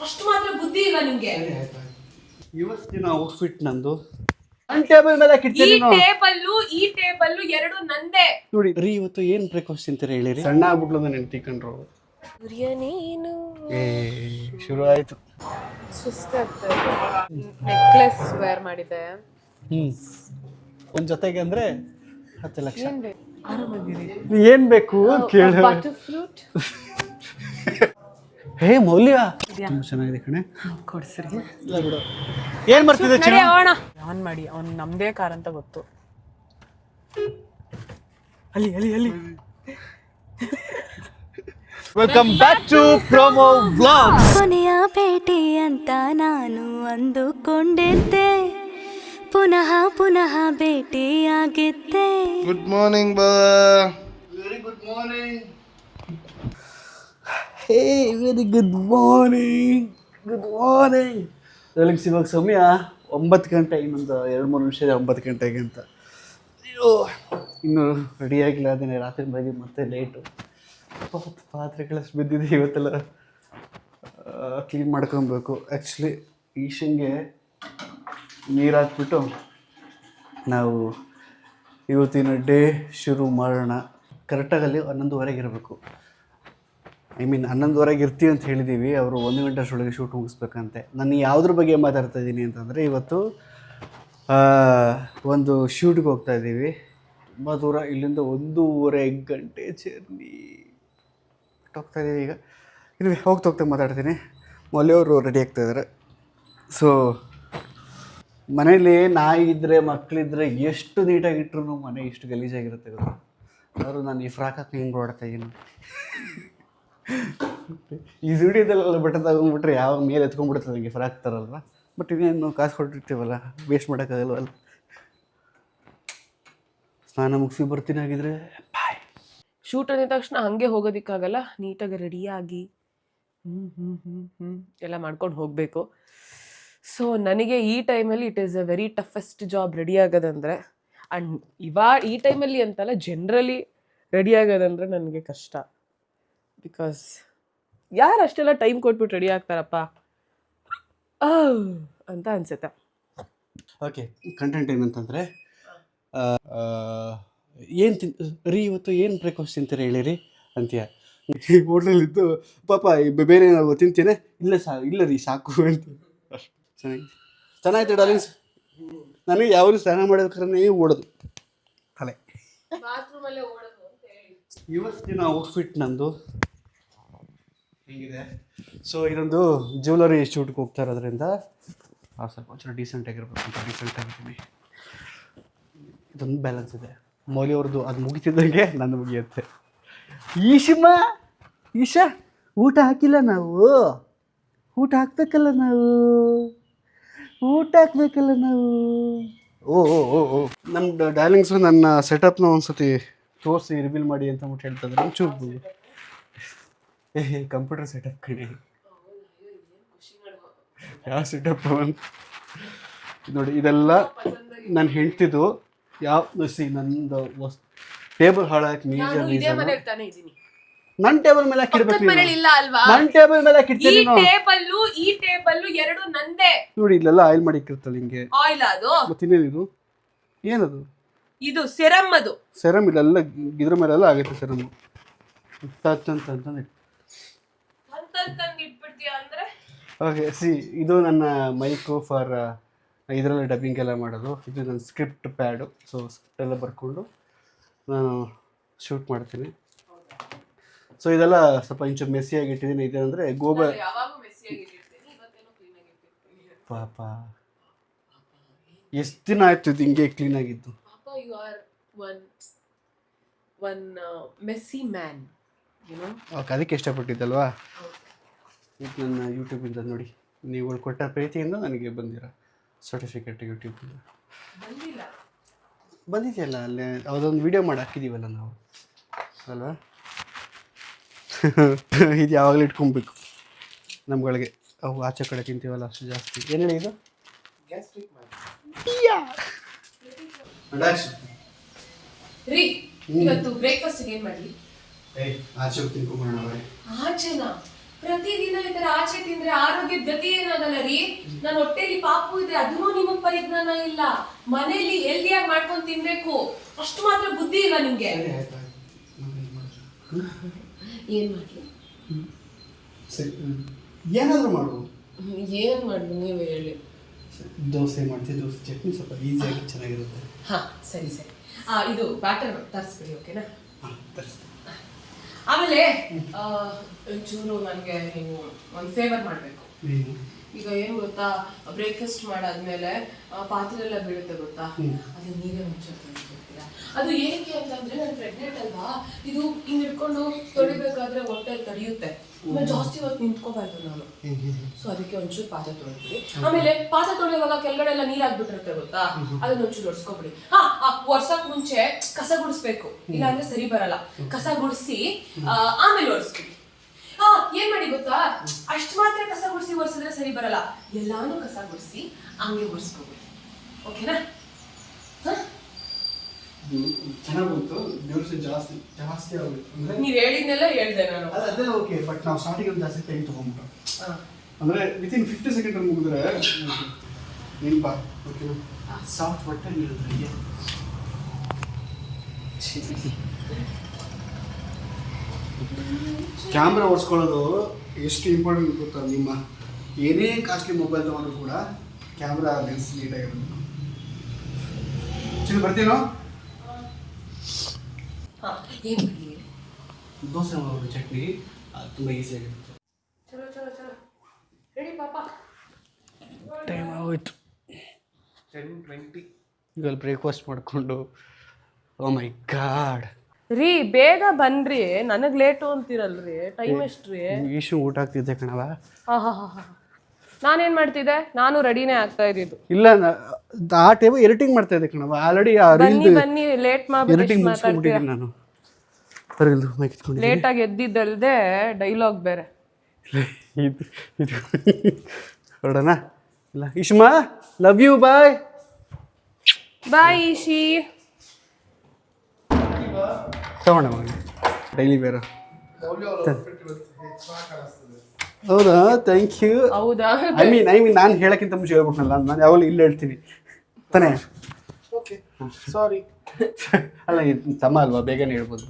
ಅಷ್ಟು ಮಾತ್ರ ಬುದ್ಧಿ ಇಲ್ಲ ನಿಮ್ಗೆ? ಇವತ್ತಿನ ಔಟ್ಫಿಟ್ ನಂದು. ಟೇಬಲ್ ಮೇಲೆ ಈ ಟೇಬಲ್ಲು ಈ ಟೇಬಲ್ಲು ಎರಡು ನಂದೇ. ನೋಡಿ ರೀ ಇವತ್ತು ಏನ್ ಬ್ರೇಕ್ಫಾಸ್ಟ್ ತಿಂತೀರ ಹೇಳಿರಿ ಸಣ್ಣ ಆಗ್ಬಿಟ್ಲು ನನ್ನ ಹೆಂಡತಿ ಕಂಡ್ರು ನೀನು. ಏ ಶುರು ಆಯ್ತು. ನೆಕ್ಲೆಸ್ ವೇರ್ ಮಾಡಿದೆ. ಹ್ಮ್. ಒಂದ್ ಜೊತೆಗೆ ಅಂದ್ರೆ ಹತ್ತು ಲಕ್ಷ. ಏನ್ ಬೇಕು? ಕೇಳ ಏನ್ ಬೇಕು ಕೇಳು. ಬಟರ್ ಫ್ರೂಟ್ ಹೇ ಮೌಲ್ಯ. ತುಂಬಾ ಚೆನ್ನಾಗಿದೆ ಕಣೆ. ಕೊಡ್ಸ್ರಿ ಏನ್ ಬರ್ತಿದೆ ನಡಿ ಹೋಗೋಣ ಆನ್ ಮಾಡಿ? ಅವ್ನ್ ನಮ್ದೇ ಕಾರ್ ಅಂತ ಗೊತ್ತು. ಅಲ್ಲಿ ಅಲ್ಲಿ ಅಲ್ಲಿ. Welcome back to promo vlog ಕೊನೆಯ ಭೇಟಿ ಅಂತ ನಾನು ಅಂದುಕೊಂಡಿದ್ದೆ. ಪುನಃ ಪುನಃ ಭೇಟಿಯಾಗಿದ್ದೆ. ಗುಡ್ ಮಾರ್ನಿಂಗ್ ಬಾ very good morning hey really good morning. Good morning. ರಿಲಿಕ್ಸ್ ಇವಾಗ ಸಮಯ ಒಂಬತ್ತು ಗಂಟೆ, ಇನ್ನೊಂದು ಎರಡು ಮೂರು ನಿಮಿಷ ಒಂಬತ್ತು ಗಂಟೆಗೆ ಅಂತ. ಅಯ್ಯೋ, ಇನ್ನೂ ರೆಡಿ ಆಗಿಲ್ಲ ಅದೇನೆ ರಾತ್ರಿ ಬೆಳಗ್ಗೆ ಮತ್ತೆ ಲೇಟು ಪಾತ್ರೆಗಳಷ್ಟು ಬಿದ್ದಿದೆ ಇವತ್ತೆಲ್ಲ. ಕ್ಲೀನ್ ಮಾಡ್ಕೊಬೇಕು. ಆ್ಯಕ್ಚುಲಿ ಈಶಂಗೆ ನೀರು ಹಾಕ್ಬಿಟ್ಟು ನಾವು ಇವತ್ತಿನ ಡೇ ಶುರು ಮಾಡೋಣ. ಕರೆಕ್ಟಾಗಿ ಅಲ್ಲಿ ಹನ್ನೊಂದುವರೆಗೆ ಇರಬೇಕು. ಐ ಮೀನ್ ಹನ್ನೊಂದುವರೆಗೆ ಇರ್ತೀವಿ ಅಂತ ಹೇಳಿದ್ದೀವಿ ಅವರು ಒಂದು ಗಂಟೆ ಒಳಗೆ ಶೂಟ್ ಮುಗಿಸ್ಬೇಕಂತೆ. ನಾನು ಯಾವುದ್ರ ಬಗ್ಗೆ ಮಾತಾಡ್ತಾ ಇದ್ದೀನಿ ಅಂತಂದರೆ, ಇವತ್ತು ಒಂದು ಶೂಟ್ಗೆ ಹೋಗ್ತಾ ಇದ್ದೀವಿ. ತುಂಬ ದೂರ, ಇಲ್ಲಿಂದ ಒಂದೂವರೆ ಗಂಟೆ ಜರ್ನಿ ಹೋಗ್ತಾ ಇದ್ದೀವಿ ಈಗ. ಇಲ್ಲಿ ಹೋಗ್ತಾ ಹೋಗ್ತಾ ಮಾತಾಡ್ತೀನಿ. ಮೊಲೆಯವರು ರೆಡಿ ಆಗ್ತಾ ಇದ್ದಾರೆ. ಸೊ ಮನೇಲಿ ನಾಯಿ ಇದ್ದರೆ ಮಕ್ಕಳಿದ್ರೆ ಎಷ್ಟು ನೀಟಾಗಿಟ್ರು ಮನೆ ಇಷ್ಟು ಗಲೀಜಾಗಿರುತ್ತೆ ಅವರು ನಾನು ಈ ಫ್ರಾಕ್ ಹಾಕಿ ಹಿಂಗೆ ಓಡ್ತಾ ಇದ್ದೀನಿ? ಈ ವಿಡಿಯೋದಲ್ಲೆಲ್ಲ ಬೆಟ್ಟ ತಗೊಂಡ್ಬಿಟ್ರೆ ಯಾವ ಮೇಲೆ ಎತ್ಕೊಂಡ್ಬಿಡ್ತದೆ ನನಗೆ? ಫ್ರಾಕ್ ತರಲ್ಲ ಬಟ್ ಇನ್ನೇನು ಕಾಸು ಕೊಟ್ಟಿರ್ತೀವಲ್ಲ ವೇಸ್ಟ್ ಮಾಡೋಕ್ಕಾಗಲ್ವಲ್ಲ ಸ್ನಾನ ಮುಗಿಸಿ ಬರ್ತೀನಿ ಆಗಿದ್ರೆ ಬಾಯ್ ಶೂಟ್ ಅಂದಿದ ತಕ್ಷಣ ಹಂಗೆ ಹೋಗೋದಿಕ್ಕಾಗಲ್ಲ, ನೀಟಾಗಿ ರೆಡಿಯಾಗಿ ಹ್ಞೂ ಹ್ಞೂ ಹ್ಞೂ ಹ್ಞೂ ಎಲ್ಲ ಮಾಡ್ಕೊಂಡು ಹೋಗಬೇಕು. ಸೊ ನನಗೆ ಈ ಟೈಮಲ್ಲಿ it is a very toughest job ready ಆಗೋದಂದ್ರೆ and ಇವಾಗ ಈ ಟೈಮಲ್ಲಿ ಅಂತಲ್ಲ ಜನ್ರಲಿ ರೆಡಿ ಆಗೋದಂದ್ರೆ ನನಗೆ ಕಷ್ಟ. ಬಿಕಾಸ್ ಯಾರು ಅಷ್ಟೆಲ್ಲ ಟೈಮ್ ಕೊಟ್ಬಿಟ್ಟು ರೆಡಿ ಆಗ್ತಾರಪ್ಪ? ಆಹ್ ಅಂತ ಅನ್ಸುತ್ತೆ. ಓಕೆ ಕಂಟೆಂಟ್ ಏನಂತಂದರೆ ಏನು ತಿನ್ ರೀ ಇವತ್ತು ಏನು ಬ್ರೇಕ್ಫಾಸ್ಟ್ ತಿಂತೀರಿ ಹೇಳಿರಿ ಅಂತೀಯ. ಹೋಟ್ಲಲ್ಲಿದ್ದು ಪಾಪ ಬೇರೆ ಏನಾದ್ರು ತಿಂತೀನಿ ಇಲ್ಲ ಸಾ ಇಲ್ಲ ರೀ ಸಾಕು ಅಂತ. ಅಷ್ಟು ಚೆನ್ನಾಗಿ ಚೆನ್ನಾಗಿತ್ತು ಡಾರ್ಲಿಂಗ್ಸ್ ನನಗೆ ಯಾವಾಗಲೂ ಸ್ನಾನ ಮಾಡೋದಕ್ಕೆ ಓಡೋದು. ತಲೆ. ಇವತ್ತಿನ ಔಟ್ಫಿಟ್ ನಂದು ಹೇಗಿದೆ. ಸೊ ಇದೊಂದು ಜ್ಯುವೆಲರಿ ಶೂಟ್ಗೆ ಹೋಗ್ತಾ ಇರೋದ್ರಿಂದ ಸ್ವಲ್ಪ ಒಂಚೂರು ಡೀಸೆಂಟ್ ಆಗಿರ್ಬೇಕು ಅಂತ ಡೀಸೆಂಟ್ ಆಗಿದ್ದೀನಿ ಇದೊಂದು ಬ್ಯಾಲೆನ್ಸ್ ಇದೆ. ಮೌಲಿ ಅವ್ರದ್ದು, ಅದು ಮುಗಿತಿದ್ದಂಗೆ ನಂದು ಮುಗಿಯುತ್ತೆ. ಈಶಿಮ, ಈಶಾ, ಊಟ ಹಾಕಿಲ್ಲ ನಾವು. ಊಟ ಹಾಕ್ಬೇಕಲ್ಲ ನಾವು. ಊಟ ಹಾಕ್ಬೇಕಲ್ಲ ನಾವು. ಓ ಓ ಓ ಓ. ನಮ್ಮ ಡೈಲಿಂಗ್ಸು ನನ್ನ ಸೆಟಪ್ನ ಒಂದ್ಸತಿ ತೋರಿಸಿ ರಿವೀಲ್ ಮಾಡಿ ಅಂತ ಹೇಳ್ತಾ ಇದ್ದಾರೆ. ಒಂಚೂರು ಏ ಕಂಪ್ಯೂಟರ್ ಸೆಟಪ್ ಕಡೆ. ಯಾವ ಸೆಟಪ್ ಅಂತ ನೋಡಿ ಇದೆಲ್ಲ ನಾನು ಹೆಂಡ್ತಿದ್ದು ಯಾವ ಸಿ ನಂದು ಟೇಬಲ್ ಹಾಳಾಕಿ ಮೇಜರ್ ರೀಸನ್ ನನ್ನ ಟೇಬಲ್ ಮೇಲೆ ಹಾಕಿಡ್ಬೇಕು ನನ್ ನೀನು. ಇಲ್ಲ ಅಲ್ವಾ? ನನ್ನ ಟೇಬಲ್ ಮೇಲೆ ಈ ಹಾಕಿಡ್ತೀನಿ ನೀನು. ಟೇಬಲ್ಲು ಈ ಟೇಬಲ್ಲು ಎರಡು ನಂದೇ. ನೋಡಿ ಇಲ್ಲೆಲ್ಲ ಆಯಿಲ್ ಮಾಡಿ ಇಕ್ಕಿರ್ತಲ್ಲ ಹಿಂಗೆ. ಆಯಿಲ್ ಅದು. ಮತ್ತಿನ್ನೇನಿದು ಏನದು? ಇದು ಸೆರಮ್ ಅದು. ಸೆರಮ್ ಇಲ್ಲೆಲ್ಲ ಇದ್ರ ಮೇಲೆಲ್ಲ ಆಗುತ್ತೆ ಸೆರಮ್ ಅಂತ ಇಟ್ಬಿಡ್ತೀಯ ಅಂದ್ರೆ? ಓಕೆ ಸಿ ಇದು ನನ್ನ ಮೈಕು ಫಾರ್ ಇದರಲ್ಲಿ ಡಬ್ಬಿಂಗ್ ಎಲ್ಲ ಮಾಡೋದು. ಇದು ನನ್ನ ಸ್ಕ್ರಿಪ್ಟ್ ಪ್ಯಾಡು ಸೊ ಸ್ಕ್ರಿಪ್ಟ್ ಎಲ್ಲ ಬರ್ಕೊಂಡು ನಾನು ಶೂಟ್ ಮಾಡ್ತೀನಿ. ಸೊ ಇದೆಲ್ಲ ಸ್ವಲ್ಪ ಇಂಚು ಮೆಸ್ಸಿಯಾಗಿ ಇಟ್ಟಿದ್ದೀನಿ. ಇದೇನಂದರೆ ಗೋಬರ್ ಪಾಪ. ಎಷ್ಟು ದಿನ ಆಯ್ತು ಇದು ಹಿಂಗೆ ಕ್ಲೀನ್ ಆಗಿದ್ದು? ಪಾಪ you are one one messy man you know okay ಅದಕ್ಕೆ ಇಷ್ಟಪಟ್ಟಿದ್ದಲ್ವಾ? ಇದು ನನ್ನ ಯೂಟ್ಯೂಬಿಂದ ನೋಡಿ. ನೀವು ಕೊಟ್ಟ ಪ್ರೀತಿಯಿಂದ ನನಗೆ ಬಂದಿರೋ ಸರ್ಟಿಫಿಕೇಟ್ ಯೂಟ್ಯೂಬಿಂದ ಬಂದಿದೆಯಲ್ಲ ಅಲ್ಲೇ ಅದೊಂದು ವಿಡಿಯೋ ಮಾಡಿ ಹಾಕಿದ್ದೀವಲ್ಲ ನಾವು. ಅಲ್ವಾ? ಇದು ಯಾವಾಗಲೂ ಇಟ್ಕೊಬೇಕು ನಮ್ಗಳಿಗೆ. ಅವು ಆಚೆ ಕಡೆ ತಿಂತೀವಲ್ಲ ಅಷ್ಟು ಜಾಸ್ತಿ. ಏನು ಹೇಳಿ ಇದು? ರೀ ಇವತ್ತು ಬ್ರೇಕ್ಫಾಸ್ಟ್ ಏನ್ ಮಾಡ್ಲಿ? ಏಯ್ ಆಚೆ ಹೋಗಿ ತಿನ್ಕೊಂಬೋಣ ಆಚೆನಾ? ಪ್ರತಿದಿನ ಈ ತರ ಆಚೆ ತಿಂದ್ರೆ ಆರೋಗ್ಯದ ಗತಿ ಏನಾಗಲ್ಲ ರೀ? ನನ್ನ ಹೊಟ್ಟೆಲಿ ಪಾಪು ಇದೆ ಅದನ್ನೂ ನಿಮಗ್ ಪರಿಜ್ಞಾನ ಇಲ್ಲ. ಮನೆಯಲ್ಲಿ ಹೆಲ್ದಿಯಾಗಿ ಮಾಡ್ಕೊಂಡು ತಿನ್ಬೇಕು. ಅಷ್ಟು ಮಾತ್ರ ಬುದ್ಧಿ ಇಲ್ಲ ನಿಮ್ಗೆ. ಏನ್ ಮಾಡ್ಲಿ? ಸರಿ. ಏನಾದರೂ ಮಾಡು ಏನ್ ಮಾಡ್ಲಿ ನೀವು ಹೇಳಿ. ದೋಸೆ ಮಾಡ್ತೀನಿ ದೋಸೆ ಚಟ್ನಿ ಸ್ವಲ್ಪ ಈಸಿಯಾಗಿ ಚೆನ್ನಾಗಿರುತ್ತೆ. ಹಾ ಸರಿ ಸರಿ. ಆ ಇದು ಬ್ಯಾಟರ್ ತರಿಸ್ಬಿಡಿ ಓಕೆನಾ ಹಾಂ ತರಿಸ್ತೀನಿ. ಆಮೇಲೆ ಚೂರು ನನಗೆ ನೀವು ಒಂದು ಫೇವರ್ ಮಾಡಬೇಕು. ಈಗ ಏನು ಗೊತ್ತಾ? ಬ್ರೇಕ್ಫಾಸ್ಟ್ ಮಾಡಾದ್ಮೇಲೆ ಪಾತ್ರೆಲ್ಲ ಪಾತ್ರೆ ಎಲ್ಲ ಬೀಳುತ್ತೆ ಗೊತ್ತಾ? ಅದು ನೀರೇ ಮುಂಚೆ ಅದು ಏನಕ್ಕೆ ಅಂತಂದ್ರೆ ನಾನು ಪ್ರೆಗ್ನೆಂಟ್ ಅಲ್ವಾ? ಇದು ಹಿಂಗ್ ಹಿಡ್ಕೊಂಡು ತೊಳಿಬೇಕಾದ್ರೆ ಹೊಟ್ಟೆ ತಡಿಯುತ್ತೆ. ಆಮೇಲೆ ಜಾಸ್ತಿ ಹೊತ್ತು ನಿಂತ್ಕೋಬಾರ್ದು ನಾನು. ಸೊ ಅದಕ್ಕೆ ಒಂಚೂರು ಪಾತ್ರೆ ತೊಳಿಬಿಡಿ ಆಮೇಲೆ ಪಾತ್ರೆ ತೊಳೆಯುವಾಗ ಕೆಳಗಡೆ ಎಲ್ಲ ನೀರ್ ಆಗ್ಬಿಟ್ಟಿರುತ್ತೆ ಗೊತ್ತಾ? ಅದನ್ನ ಒಂಚೂರು ಒಡ್ಸ್ಕೊಬಿಡಿ. ಹಾ ಒರ್ಸಕ್ ಮುಂಚೆ ಕಸ ಗುಡಿಸ್ಬೇಕು. ಇಲ್ಲಾಂದ್ರೆ ಸರಿ ಬರಲ್ಲ. ಕಸ ಗುಡಿಸಿ ಆಮೇಲೆ ಒರ್ಸ್ಬಿಡಿ ಹಾ ಏನ್ ಮಾಡಿ ಗೊತ್ತಾ? ಅಷ್ಟ್ ಮಾತ್ರ ಕಸ ಗುಡಿಸಿ ಒರ್ಸಿದ್ರೆ ಸರಿ ಬರಲ್ಲ. ಎಲ್ಲಾನು ಕಸ ಗುಡಿಸಿ ಹಂಗೆ ಒರ್ಸ್ಕೊಬಿಡಿ ಓಕೆನಾ? ಹಾ? ಚೆನ್ನಾಗಿ ಬಂತು. ದಿವಸ ಜಾಸ್ತಿ ಜಾಸ್ತಿ ಆಗುತ್ತೆ ಅಂದರೆ ನೀವ್ ಹೇಳಿದ್ನೆಲ್ಲ ಹೇಳ್ದೆ ನಾನು. ಅದು ಅದೆಲ್ಲ ಓಕೆ ಬಟ್ ನಾವು ಸ್ಟಾರ್ಟಿಂಗ್ ಜಾಸ್ತಿ ಟೈಮ್ ತಗೊಂಡ್ಬಿಟ್ಟು ಅಂದ್ರೆ ವಿತ್ ವಿತಿನ್ ಫಿಫ್ಟಿ ಸೆಕೆಂಡ್ ಮುಗಿದ್ರೆ ನೆನಪ ಓಕೆನಾ ಸಾಫ್ಟ್ ಬಟ್ಟೆ ನೀಡುತ್ತೆ ಕ್ಯಾಮ್ರಾ ಓಡಿಸ್ಕೊಳ್ಳೋದು ಎಷ್ಟು ಇಂಪಾರ್ಟೆಂಟ್ ಗೊತ್ತಾ ನಿಮ್ಮ? ಏನೇ ಕಾಸ್ಟ್ಲಿ ಮೊಬೈಲ್ ತಗೊಂಡ್ರು ಕೂಡ ಕ್ಯಾಮ್ರಾ ಲೆನ್ಸ್ ನೀಟಾಗಿರೋದು ಚಿನ್ನ ಬರ್ತೀನೋ? ಏನ್ ಮಾಡಿ ದೋಸೆ ಮಾಡೋದು ಚಟ್ನಿ. ತುಂಬ ಈಸಿ ಆಗಿರುತ್ತೆ. ಚಲೋ ಚಲೋ ಚಲೋ. ರೆಡಿ ಪಾಪ? ಟೈಮ್ ಆಗೋಯ್ತು. ಟೆನ್ ಟ್ವೆಂಟಿ ಈಗ ಬ್ರೇಕ್ಫಾಸ್ಟ್ ಮಾಡಿಕೊಂಡು. ಓ ಮೈ ಗಾಡ್ ರೀ ಬೇಗ ಬನ್ರಿ. ನನಗೆ ಲೇಟು ಅಂತೀರಲ್ರಿ. ಟೈಮ್ ಎಷ್ಟ್ರಿ? ಈಶು ಊಟ ಆಗ್ತಿದ್ದೆ ಕಣವ ಹಾ ಹಾ ಹಾ ಹಾ. ನಾನೇನ್ ಮಾಡ್ತಿದ್ದೆ? ನಾನು ರೆಡಿನೇ ಆಗ್ತಾ ಇದ್ದಿದ್ದು. ಇಲ್ಲ ನಾ- ಆ ಟೈಮ್ ಎಡಿಟಿಂಗ್ ಮಾಡ್ತಾ ಇದ್ದೆ ಕಣವ ಆಲ್ರೆಡಿ ಆ ಬನ್ನಿ ಬನ್ನಿ ಲೇಟ್ ಎಡಿಟಿಂಗ್ ಮಾಡ್ಬಿಟ್ಟು ಮುಗಿಸ್ಕೊಂಡ್ಬಿಟ್ಟಿದ್ದೀನಿ ನಾನು. ಬರಲ್ದು ಮೈಕ್ ಇಟ್ಕೊಂಡು ಲೇಟ್ ಆಗಿ ಎದ್ದಿದ್ದಲ್ದೆ ಡೈಲಾಗ್ ಬೇರೆ. ಇದು ಇದು. ಹೊರಡೋಣ ಇಲ್ಲ. Ishma love you bye bye is she ತಗೊಂಡ ಡೈಲಿ ಬೇರೆ ಹೌದಾ? ಥ್ಯಾಂಕ್ ಯು ಹೌದಾ? ಐ ಮೀನ್ ಐ ಮೀನ್ ನಾನು ಹೇಳಕ್ಕಿಂತ ಮುಂಚೆ ಹೇಳ್ಬಿಟ್ನಲ್ಲ ನಾನು ಯಾವಾಗಲೂ ಇಲ್ಲಿ ಹೇಳ್ತೀನಿ. ತಾನೇ? ಓಕೆ ಸಾರಿ ಅಲ್ಲ ಇದು ತಮ್ಮ ಅಲ್ವಾ? ಬೇಗನೆ ಹೇಳ್ಬೋದು.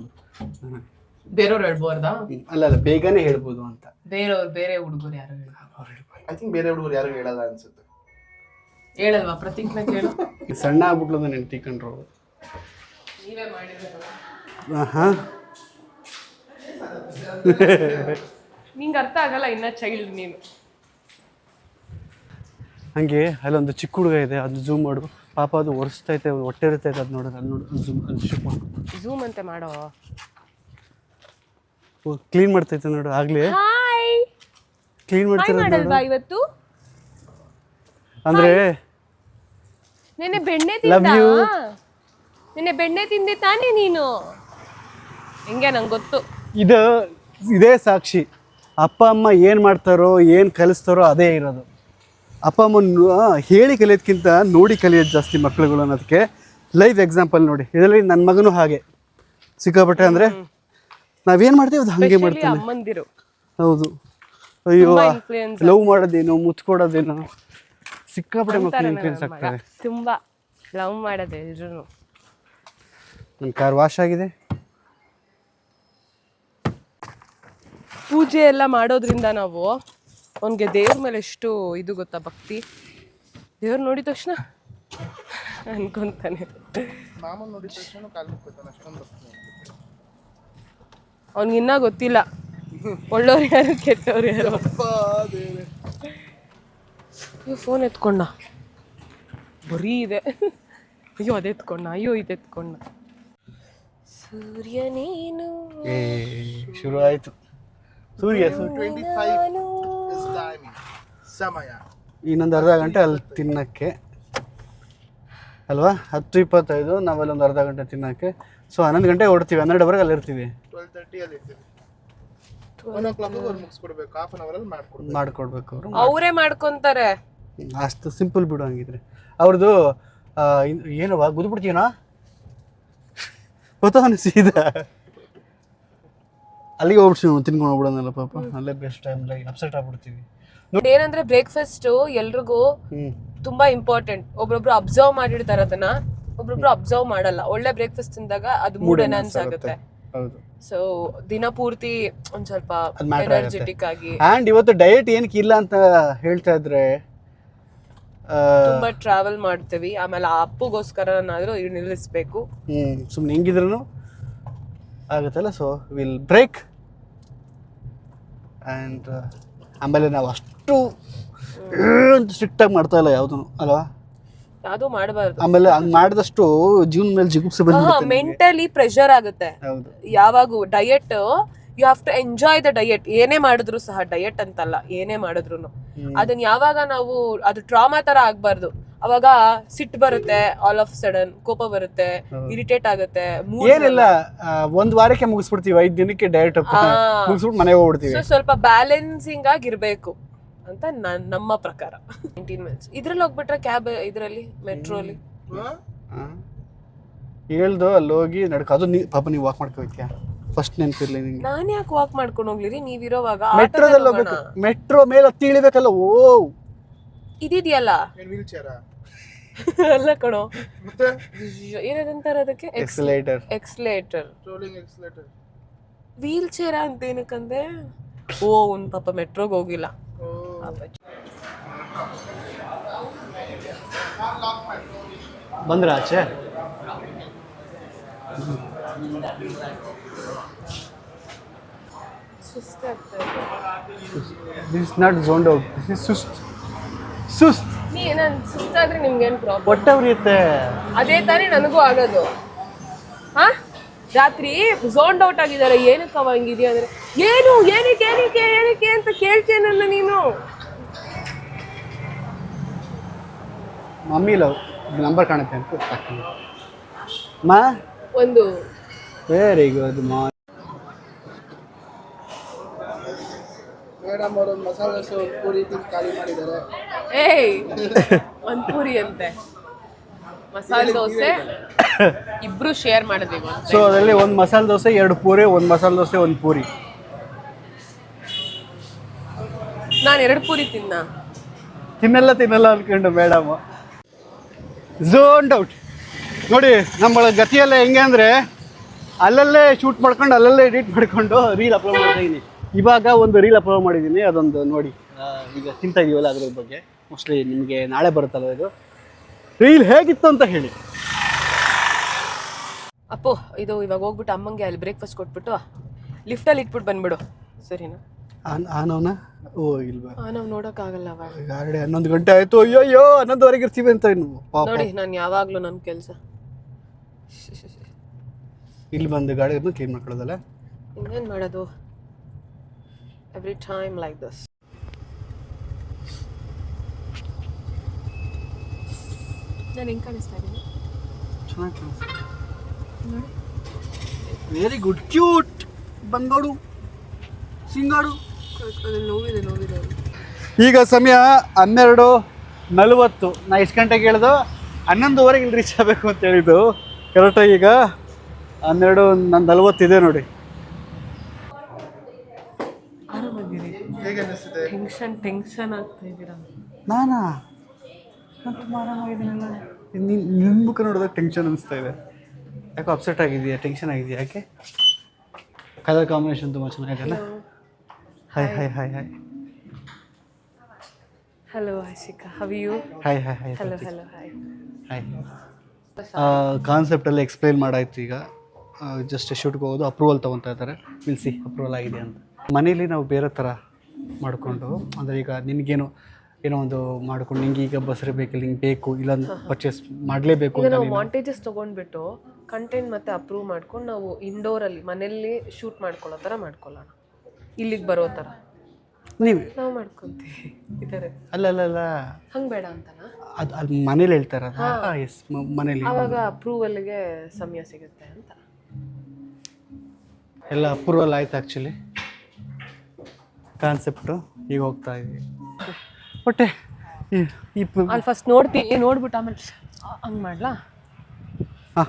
ಬೇರೆಯವ್ರು ಹೇಳ್ಬೋದಾ ಅಲ್ಲ ಅಲ್ಲ ಬೇಗನೆ ಹೇಳ್ಬೋದು ಅಂತ. ಬೇರೆಯವ್ರು ಬೇರೆ ಹುಡುಗರು ಯಾರು ಹೇಳ? ಐ ಥಿಂಕ್ ಬೇರೆ ಹುಡುಗರು ಯಾರು ಹೇಳಲ್ಲ ಅನ್ಸುತ್ತೆ. ಹೇಳಲ್ವಾ? ಪ್ರತೀಕ್ನ ಕೇಳು. ಈ ಸಣ್ಣ ಆಗ್ಬಿಟ್ಲು ನಾನು ಹೆಂಡ್ತಿ ಕಂಡ್ರು ನೀವೇ ಮಾಡಿದ್ರು ಹಾಂ. ನಿಂಗೆ ಅರ್ಥ ಆಗಲ್ಲ ಇನ್ನ ಚೈಲ್ಡ್ ನೀನು. ಹಂಗೆ ಅಲ್ಲೊಂದು ಚಿಕ್ಕ ಹುಡುಗ ಇದೆ ಅದು ಜೂಮ್ ಮಾಡು. ಪಾಪ ಅದು ಒರೆಸ್ತೈತೆ ಹೊಟ್ಟೆ ಇರ್ತೈತೆ ಅದು ನೋಡೋದು ಅದು ನೋಡು ಝೂಮ್ ಅದು ಶೂಟ್ ಮಾಡು ಝೂಮ್ ಅಂತೆ ಮಾಡೋ? ಕ್ಲೀನ್ ಮಾಡ್ತೈತೆ ನೋಡು ಆಗ್ಲಿ. ಹಾಯ್ ಕ್ಲೀನ್ ಮಾಡ್ತಿರೋದು ನೋಡು. ಮಾಡಲ್ವಾ ಇವತ್ತು? ಅಂದ್ರೆ ನೆನ್ನೆ ಬೆಣ್ಣೆ ತಿಂದಾ ತಿಂದ you. ನೆನ್ನೆ ಬೆಣ್ಣೆ ತಿಂದೆ ತಾನೇ ನೀನು? ಹೆಂಗೆ ನಂಗೆ ಗೊತ್ತು. ಇದು ಇದೇ ಸಾಕ್ಷಿ. ಅಪ್ಪ ಅಮ್ಮ ಏನು ಮಾಡ್ತಾರೋ ಏನು ಕಲಿಸ್ತಾರೋ ಅದೇ ಇರೋದು. ಅಪ್ಪ ಅಮ್ಮನ ಹೇಳಿ ಕಲಿಯೋದಕ್ಕಿಂತ ನೋಡಿ ಕಲಿಯೋದು ಜಾಸ್ತಿ ಮಕ್ಕಳುಗಳು ಅನ್ನೋದಕ್ಕೆ ಲೈವ್ ಎಕ್ಸಾಂಪಲ್ ನೋಡಿ. ಇದರಲ್ಲಿ ನನ್ನ ಮಗನೂ ಹಾಗೆ. ಸಿಕ್ಕಾಪಟ್ಟೆ ಅಂದರೆ ನಾವೇನು ಮಾಡ್ತೀವಿ? ಅದು ಹಾಗೆ ಮಾಡ್ತೀವಿ ಹೌದು. ಅಯ್ಯೋ ಲವ್ ಮಾಡೋದೇನು ಮುತ್ಕೊಡೋದೇನು ಸಿಕ್ಕಾಪಟ್ಟೆ ಮಕ್ಕಳು ಇನ್ಫ್ಲೂಯೆನ್ಸ್ ಆಗ್ತಾರೆ ತುಂಬ ಲವ್ ಮಾಡೋದೇ ಎಲ್ರು ನನ್ನ ಕಾರ್ ವಾಶ್ ಆಗಿದೆ. ಪೂಜೆ ಎಲ್ಲ ಮಾಡೋದ್ರಿಂದ ನಾವು ಅವನಿಗೆ ದೇವ್ರ ಮೇಲೆ ಎಷ್ಟು ಇದು ಗೊತ್ತಾ ಭಕ್ತಿ? ದೇವ್ರು ನೋಡಿದ ತಕ್ಷಣ ಅನ್ಕೊಂತಾನೆ. ಅವ್ನಿಗಿನ್ನ ಗೊತ್ತಿಲ್ಲ. ಒಳ್ಳೋರು ಯಾರು ಕೆಟ್ಟವ್ರು ಯಾರು? ಅಯ್ಯೋ ಫೋನ್ ಎತ್ಕೊಂಡ. ಬರೀ ಇದೆ. ಅಯ್ಯೋ ಅದು ಎತ್ಕೊಂಡ. ಅಯ್ಯೋ ಇದು ಎತ್ಕೊಂಡ. ಸೂರ್ಯ ನೀನು. ಏ ಶುರು ಆಯ್ತು Surya Surya twenty five is timing ಸಮಯ. ಇನ್ನೊಂದು ಅರ್ಧ ಗಂಟೆ ಅಲ್ಲಿ ತಿನ್ನಕ್ಕೆ. ಅಲ್ವಾ? ಹತ್ತು ಇಪ್ಪತ್ತೈದು ನಾವಲ್ಲಿ ಒಂದು ಅರ್ಧ ಗಂಟೆ ತಿನ್ನಕ್ಕೆ. ಸೊ ಹನ್ನೊಂದು ಗಂಟೆ ಹೊಡ್ತೀವಿ ಹನ್ನೆರಡುವರೆಗೆ ಅಲ್ಲಿ ಇರ್ತೀವಿ. ಟ್ವೆಲ್ ತರ್ಟಿ ಅಲ್ಲಿ ಇರ್ತೀವಿ. ಒನ್ ಓ ಕ್ಲಾಕ್ ಅವ್ರು ಮುಗಿಸ್ಕೊಡ್ಬೇಕು ಹಾಫ್ ಅನ್ ಅವರಲ್ಲಿ ಮಾಡ್ಕೊಡ್ಬೇಕು. ಮಾಡ್ಕೊಡ್ಬೇಕು ಅವರು. ಅವರೇ ಮಾಡ್ಕೊಂತಾರೆ. ಅಷ್ಟು ಸಿಂಪಲ್ ಬಿಡು ಹಂಗಿದ್ರೆ. ಅವ್ರದ್ದು ಏನವ ಗುದ್ಬಿಡ್ತೀನಾ ಗೊತ್ತಾವನು ಸೀದಾ? ಅಲ್ಲಿಗೆ ಹೋಗ್ಬಿಡ್ತೀವಿ ತಿನ್ಕೊಂಡು ಹೋಗ್ಬಿಡೋದಲ್ಲ ಪಾಪ. ಅಲ್ಲೇ ಬೆಸ್ಟ್ ಟೈಮ್ ಅಪ್ಸೆಟ್ ಆಗ್ಬಿಡ್ತೀವಿ. ಏನಂದ್ರೆ ಬ್ರೇಕ್ಫಾಸ್ಟ್ ಎಲ್ರಿಗೂ ತುಂಬಾ ಇಂಪಾರ್ಟೆಂಟ್ ಒಬ್ರೊಬ್ರು ಅಬ್ಸರ್ವ್ ಮಾಡಿರ್ತಾರೆ ಅದನ್ನ. ಒಬ್ರೊಬ್ರು ಅಬ್ಸರ್ವ್ ಮಾಡಲ್ಲ. ಒಳ್ಳೆ ಬ್ರೇಕ್ಫಾಸ್ಟ್ ತಿಂದಾಗ ಅದು ಮೂಡ್ ಎನ್ಹಾನ್ಸ್ ಆಗುತ್ತೆ. ಸೊ ದಿನ ಪೂರ್ತಿ ಒಂದ್ ಸ್ವಲ್ಪ ಎನರ್ಜೆಟಿಕ್ ಆಗಿ ಅಂಡ್ ಇವತ್ತು ಡಯಟ್ ಏನಕ್ಕೆ ಇಲ್ಲ ಅಂತ ಹೇಳ್ತಾ ಇದ್ರೆ ತುಂಬಾ ಟ್ರಾವೆಲ್ ಮಾಡ್ತೀವಿ. ಆಮೇಲೆ ಆ ಅಪ್ಪುಗೋಸ್ಕರನಾದ್ರೂ ನಿಲ್ಲಿಸ್ಬೇಕು. ಹ್ಞೂ ಸುಮ್ಮನೆ ಹೆಂಗಿದ್ರು ಆಗುತ್ತಲ್ಲ. ಸೊ ವಿಲ್ ಬ್ರೇಕ್ ಆ್ಯಂಡ್ ಆಮೇಲೆ ನಾವು ಅಷ್ಟು ಅಂತ ಸ್ಟ್ರಿಕ್ಟಾಗಿ ಮಾಡ್ತಾ ಇಲ್ಲ ಯಾವುದೂ ಅಲ್ವಾ? ಯಾವ್ದು ಮಾಡಬಾರ್ದು. ಆಮೇಲೆ ಹಂಗ್ ಮಾಡಿದಷ್ಟು ಜೀವನ ಮೇಲೆ ಜಿಗುಪ್ಸೆ ಬಂದು. ಮೆಂಟಲಿ ಪ್ರೆಷರ್ ಆಗುತ್ತೆ. ಯಾವಾಗ diet you have to enjoy the diet ಏನೇ ಮಾಡಿದ್ರು ಸಹ ಡಯಟ್ ಅಂತಲ್ಲ ಏನೇ ಮಾಡಿದ್ರು ಅದನ್ನ ಯಾವಾಗ ನಾವು ಅದು ಟ್ರಾಮಾ ತರ ಆಗ್ಬಾರ್ದು. ಅವಾಗ ಸಿಟ್ ಬರುತ್ತೆ ಆಲ್ ಆಫ್ ಸಡನ್ ಕೋಪ ಬರುತ್ತೆ ಇರಿಟೇಟ್ ಆಗುತ್ತೆ ಏನಿಲ್ಲ ಒಂದ್ ವಾರಕ್ಕೆ ಮುಗಿಸ್ಬಿಡ್ತೀವಿ ಐದ್ ದಿನಕ್ಕೆ ಡಯಟ್ ಮುಗಿಸ್ಬಿಟ್ಟು ಮನೆಗೆ ಹೋಗ್ಬಿಡ್ತೀವಿ. ಸ್ವಲ್ಪ ಬ್ಯಾಲೆನ್ಸಿಂಗ್ ಆಗಿರ್ಬೇಕು. ಅಂತ ನನ್- ನಮ್ಮ ಪ್ರಕಾರ. ನೈನ್ಟೀನ್ ಮಿನಿಟ್ಸ್ ಇದ್ರಲ್ಲಿ ಹೋಗ್ಬಿಟ್ರೆ ಕ್ಯಾಬ್ ಇದ್ರಲ್ಲಿ ಮೆಟ್ರೋಲಿ ಹೇಳ್ದು ಅಲ್ಲಿ ಹೋಗಿ ನಡ್ಕ. ಅದು ನೀ ಪಾಪ ನೀವು ವಾಕ್ ಮಾಡ್ಕೊ ಹೋಗ್ತೀಯಾ ಫಸ್ಟ್ ನೆನಪಿರ್ಲಿ ನಿಂಗೆ. ನಾನು ಯಾಕೆ ವಾಕ್ ಮಾಡ್ಕೊಂಡು ಹೋಗ್ಲಿರಿ? ನೀವಿರೋವಾಗ ಮೆಟ್ರೋದಲ್ಲಿ ಹೋಗ್ಬೇಕು. ಮೆಟ್ರೋ ಮೇಲೆ ಹತ್ತಿ ಇಳಿಬೇಕಲ್ಲ ಓ ಇದಿದೆಯಲ್ಲ? ಏನ್ ವೀಲ್ ಚೇರ ಅಲ್ಲ ಕಣೋ. ಮತ್ತೆ? ಏನದಂತಾರ ಅದಕ್ಕೆ? ಎಕ್ಸಲೇಟರ್ ಎಕ್ಸ್ಲೇಟರ್ ವೀಲ್ ಚೇರ ಅಂತ ಏನಕ್ಕಂದೆ? ಓ ಒಂದು ಪಾಪ ಮೆಟ್ರೋಗೆ ಹೋಗಿಲ್ಲ. ಬಂದ್ರ ಆಚೆ. This not zoned out this is ಸುಸ್ಟ್ ಸುಸ್ತ್. ನೀ ನನ್ ಸುಸ್ತಾದ್ರೆ ನಿಮ್ಗೇನ್ ಪ್ರಾಬ್ಲಮ್ ಹೊಟ್ಟೆ ಉರಿಯುತ್ತೆ ಅದೇ ತಾನೇ ನನಗೂ ಆಗೋದು. ಹಾ? ರಾತ್ರಿ ಝೋನ್ಡ್ ಔಟ್ ಆಗಿದ್ದಾರೆ ಏನಕ್ಕೆ ಅವ ಹಂಗಿದ್ಯಾ ಅಂದ್ರೆ ಏನು ಏನಕ್ಕೆ ಏನಕ್ಕೆ ಏನಕ್ಕೆ ಅಂತ ಕೇಳ್ತೇನೆ ನನ್ನ ನೀನು? ಮಮ್ಮಿ ಲವ್ ನಂಬರ್ ಕಾಣುತ್ತೆ ಅಂತ ತಕೊಂಡು ಮಾ? ಒಂದು. ವೆರಿ ಗುಡ್ ಮಾ. ಮೇಡಮ್ ಅವರು ಮಸಾಲೆ ದೋಸೆ ಒಂದು ಪೂರಿ ತಿಂದು ಖಾಲಿ ಮಾಡಿದ್ದಾರೆ. ಏಯ್ ಒಂದ್ ಪೂರಿ ಅಂತೆ. ಮಸಾಲೆ ದೋಸೆ ಇಬ್ರು ಶೇರ್ ಮಾಡಿದ್ವಿ ಸೊ ಅದರಲ್ಲಿ ಒಂದು ಮಸಾಲೆ ದೋಸೆ ಎರಡು ಪೂರಿ ಒಂದು ಮಸಾಲೆ ದೋಸೆ ಒಂದು ಪೂರಿ. ನಾನು ಎರಡು ಪೂರಿ ತಿನ್ನ. ತಿನ್ನಲ್ಲ ತಿನ್ನಲ್ಲ ಅನ್ಕೊಂಡು ಮೇಡಮ್. ಝೋನ್ಡ್ ಡೌಟ್ ನೋಡಿ ನಮ್ಮ ಗತಿಯೆಲ್ಲ ಹೆಂಗೆ ಅಂದರೆ ಅಲ್ಲಲ್ಲೇ ಶೂಟ್ ಮಾಡ್ಕೊಂಡು ಅಲ್ಲಲ್ಲೇ ಎಡಿಟ್ ಮಾಡಿಕೊಂಡು ರೀಲ್ ಅಪ್ಲೋಡ್ ಮಾಡ್ತಾ ಇದ್ದೀನಿ ಇವಾಗ ಒಂದು ರೀಲ್ ಅಪ್ಲೋಡ್ ಮಾಡಿದ್ದೀನಿ ಅದೊಂದು ನೋಡಿ. ಈಗ ತಿಂತಾ ಇದೀವಲ್ಲ ಅದ್ರ ಬಗ್ಗೆ? ಮೋಸ್ಟ್ಲಿ ನಿಮಗೆ ನಾಳೆ ಬರುತ್ತಲ್ಲ ಇದು? ರೀಲ್ ಹೇಗಿತ್ತು ಅಂತ ಹೇಳಿ. ಅಪ್ಪು ಇದು ಇವಾಗ ಹೋಗ್ಬಿಟ್ಟು ಅಮ್ಮಂಗೆ ಅಲ್ಲಿ ಬ್ರೇಕ್ಫಾಸ್ಟ್ ಕೊಟ್ಬಿಟ್ಟು ಲಿಫ್ಟಲ್ಲಿ ಇಟ್ಬಿಟ್ಟು ಬಂದ್ಬಿಡು. ಸರಿನಾ? ಆನ್ ಆನವನ ಓ ಇಲ್ವಾ ನಾವು ನೋಡೋಕ್ಕಾಗಲ್ಲ ಅವಾಗ. ಗಾಡಿ ಹನ್ನೊಂದು ಗಂಟೆ ಆಯ್ತು. ಅಯ್ಯೋ ಅಯ್ಯೋ ಹನ್ನೊಂದುವರೆಗೆ ಇರ್ತೀವಿ ಅಂತ ಇನ್ನು. ಪಾಪ. ನೋಡಿ ನಾನು ಯಾವಾಗಲೂ ನನ್ನ ಕೆಲಸ. ಇಲ್ಲಿ ಬಂದು ಗಾಡಿಯನ್ನು ಕ್ಲೀನ್ ಮಾಡ್ಕೊಳ್ಳೋದಲ್ಲ? ಇನ್ನೇನು ಮಾಡೋದು? ಎವ್ರಿ ಟೈಮ್ ಲೈಕ್ ದಿಸ್ ನಾನು ಹೆಂಗೆ ಕಾಣಿಸ್ತಾ ಇದ್ದೀನಿ? ಚೆನ್ನಾಗಿ ವೆರಿ ಗುಡ್ ಕ್ಯೂಟ್ ಬಂಗಾಡು ಸಿಂಗಾಡು ಈಗ ಸಮಯ ಹನ್ನೆರಡು ನಲವತ್ತು. ನಾ ಎಷ್ಟು ಗಂಟೆಗೆ ಹೇಳ್ದು? ಹನ್ನೊಂದುವರೆಗೆ ಇಲ್ಲಿ ರೀಚ್ ಆಗಬೇಕು ಅಂತ ಹೇಳಿದ್ದು. ಕರೆಕ್ಟಾಗಿ ಈಗ ಹನ್ನೆರಡು ನನ್ನ ನಲವತ್ತಿದೆ ನೋಡಿ. ಟೆನ್ಷನ್ ಟೆನ್ಷನ್ ಆಗ್ತಾ ಇದ್ದೀರಾ ನಾನಾ? ನಾನು ತುಂಬ ಆರಾಮಾಗಿದ್ದೀನಲ್ಲ. ನಿನ್ನ ನಿನ್ನ ಮುಖ ನೋಡಿದಾಗ ಟೆನ್ಷನ್ ಅನಿಸ್ತಾ ಇದೆ. ಯಾಕೋ ಅಪ್ಸೆಟ್ ಆಗಿದೆಯಾ ಟೆನ್ಷನ್ ಆಗಿದೆಯಾ ಯಾಕೆ? ಕಲರ್ ಕಾಂಬಿನೇಷನ್ ತುಂಬ ಚೆನ್ನಾಗಿದೆಯಲ್ಲ hi hi hi hi hello Ashika how you hi hi hi hello hello hi hi ಕಾನ್ಸೆಪ್ಟಲ್ಲಿ explain ಮಾಡಾಯ್ತು ಈಗ. ಜಸ್ಟ್ ಶೂಟ್ಗೆ ಹೋಗೋದು ಅಪ್ರೂವಲ್ ತೊಗೊತಾ ಇದ್ದಾರೆ. ಸಿ ಅಪ್ರೂವಲ್ ಆಗಿದೆ ಅಂತ. ಮನೇಲಿ ನಾವು ಬೇರೆ ಥರ ಮಾಡಿಕೊಂಡು ಅಂದರೆ ಈಗ ನಿನಗೇನು ಏನೋ ಒಂದು ಮಾಡ್ಕೊಂಡು ನಿಂಗೆ ಈಗ ಬಸರೆ ಬೇಕಿಲ್ಲ ನಿಂಗೆ ಬೇಕು ಇಲ್ಲ ಪರ್ಚೇಸ್ ಮಾಡಲೇಬೇಕು ಈಗ ನಾವು ವಾಂಟೇಜಸ್ ತೊಗೊಂಡ್ಬಿಟ್ಟು ಕಂಟೆಂಟ್ ಮತ್ತೆ ಅಪ್ರೂವ್ ಮಾಡ್ಕೊಂಡು ನಾವು ಇಂಡೋರಲ್ಲಿ ಮನೆಯಲ್ಲಿ ಶೂಟ್ ಮಾಡ್ಕೊಳ್ಳೋ ಥರ ಮಾಡ್ಕೊಳ್ಳೋಣ. ಇಲ್ಲಿಗೆ ಬರೋ ಥರ ನೀವು? ನಾವು ಮಾಡ್ಕೊಂತೀವಿ. ಇದ್ದಾರೆ ಅಲ್ಲ ಅಲ್ಲ ಅಲ್ಲ ಹಂಗೆ ಬೇಡ ಅಂತನ? ಅದು ಅಲ್ಲಿ ಮನೇಲಿ ಹೇಳ್ತಾರ? ಎಸ್ ಮನೇಲಿ. ಆವಾಗ ಅಪ್ರೂವಲ್ಗೆ ಸಮಯ ಸಿಗುತ್ತೆ ಅಂತ. ಎಲ್ಲ ಅಪ್ರೂವಲ್ ಆಯ್ತು ಆ್ಯಕ್ಚುಲಿ ಕಾನ್ಸೆಪ್ಟು ಈಗ ಹೋಗ್ತಾ ಇದ್ವಿ. ಒಟ್ಟೆ ಈ ಈ ಪ- ಅಲ್ಲಿ ಫಸ್ಟ್ ನೋಡ್ತೀನಿ ನೋಡ್ಬಿಟ್ಟು ಆಮೇಲೆ ಹಂಗೆ ಮಾಡ್ಲಾ? ಆ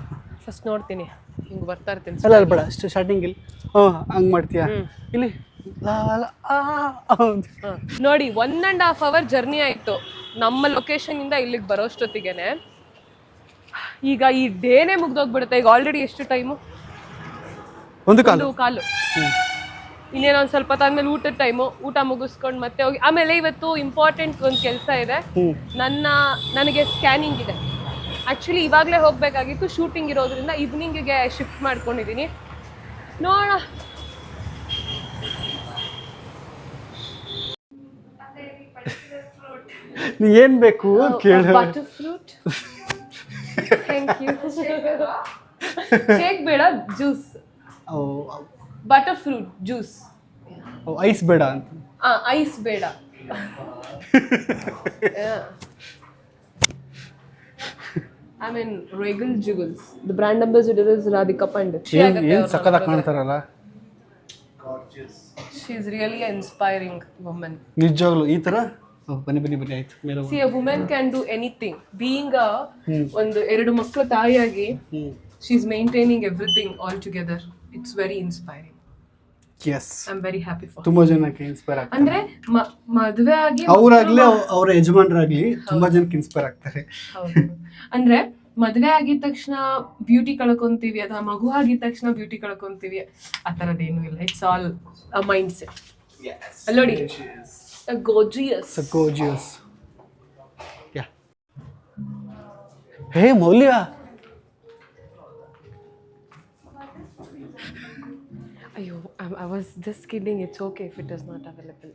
ಫಸ್ಟ್ ನೋಡ್ತೀನಿ. ಹಿಂಗೆ ಬರ್ತಾ ಇರ್ತೀನಿ. ಅಲ್ಲ ಅಲ್ಲ ಬೇಡ ಅಷ್ಟು ಸ್ಟಾರ್ಟಿಂಗ್ ಇಲ್ಲಿ ಹ್ಞೂ ಹಂಗೆ ಮಾಡ್ತೀಯಾ? ಇಲ್ಲಿ. ನೋಡಿ one and half hour journey ಆಯ್ತು. ನಮ್ಮ ಲೊಕೇಶನ್ ಇಂದ ಇಲ್ಲಿಗೆ ಬರೋಷ್ಟೊತ್ತಿಗೆನೆ. ಈಗ ಈ ಡೇನೆ ಮುಗ್ದೋಗ್ಬಿಡುತ್ತೆ. ಈಗ ಆಲ್ರೆಡಿ ಎಷ್ಟು ಟೈಮು ಒಂದು ಕಾಲು. ಕಾಲು. ಇನ್ನೇನೋ ಒಂದು ಸ್ವಲ್ಪ ಆದ್ಮೇಲೆ ಊಟದ ಟೈಮು ಊಟ ಮುಗಿಸ್ಕೊಂಡು ಮತ್ತೆ ಹೋಗಿ ಆಮೇಲೆ ಇವತ್ತು ಇಂಪಾರ್ಟೆಂಟ್ ಒಂದು ಕೆಲಸ ಇದೆ. ನನ್ನ ನನಗೆ ಸ್ಕ್ಯಾನಿಂಗ್ ಇದೆ. ಆ್ಯಕ್ಚುಲಿ ಇವಾಗಲೇ ಹೋಗಬೇಕಾಗಿತ್ತು. ಶೂಟಿಂಗ್ ಇರೋದ್ರಿಂದ ಈವ್ನಿಂಗಿಗೆ ಶಿಫ್ಟ್ ಮಾಡ್ಕೊಂಡಿದ್ದೀನಿ ನೋಡೋಣ. ನೀ ಏನು ಬೇಕು ಅಂತ ಕೇಳು. Butter fruit thank you cake ಬೇಡ juice butter fruit juice ice ಬೇಡ ಅಂತ. ಐಸ್ ಬೇಡ. ಐ ಮೀನ್ ರೆಗಲ್ ಜುಗಲ್ಸ್ the brand ambassador is Radhika Pandit ಏನ್ ಏನು ಕಾಣ್ತಾರಲ್ಲ? She is really inspiring woman ನಿಜವಾಗ್ಲು ಈ ಥರ ಬನ್ನಿ ಬನ್ನಿ ಬನ್ನಿ ಆಯ್ತು. ಮೇಲೆ. See a women can do anything being a ಒಂದು ಎರಡು ಮಕ್ಕಳ ತಾಯಿಯಾಗಿ ಹ್ಮ್. She is maintaining everything all together it's very inspiring yes I am very happy for ತುಂಬಾ ಜನಕ್ಕೆ ಇನ್ಸ್ಪೈರ್ ಆಗ್ತಾರೆ. ಅಂದ್ರೆ ಮ- ಮದ್ವೆ ಆಗಿ ಅವರಾಗ್ಲಿ ಅವ್ರ ಯಜಮಾನರಾಗ್ಲಿ ತುಂಬಾ ಜನಕ್ಕೆ ಇನ್ಸ್ಪೈರ್ ಆಗ್ತಾರೆ. ಹೌದು. ಅಂದ್ರೆ ಮದ್ವೆ ಆಗಿದ ತಕ್ಷಣ ಬ್ಯೂಟಿ ಕಳ್ಕೊಂತೀವಿ ಅಥವಾ ಮಗು ಆಗಿದ ತಕ್ಷಣ ಬ್ಯೂಟಿ ಕಳ್ಕೊಂತೀವಿ ಆ ತರದೇನು ಇಲ್ಲ. It's all a mind set ಅಲ್ಲೋಡಿ gorgeous gorgeous. Yeah. Hey, Moulya ಅಯ್ಯೋ I was just kidding it's okay if it is not available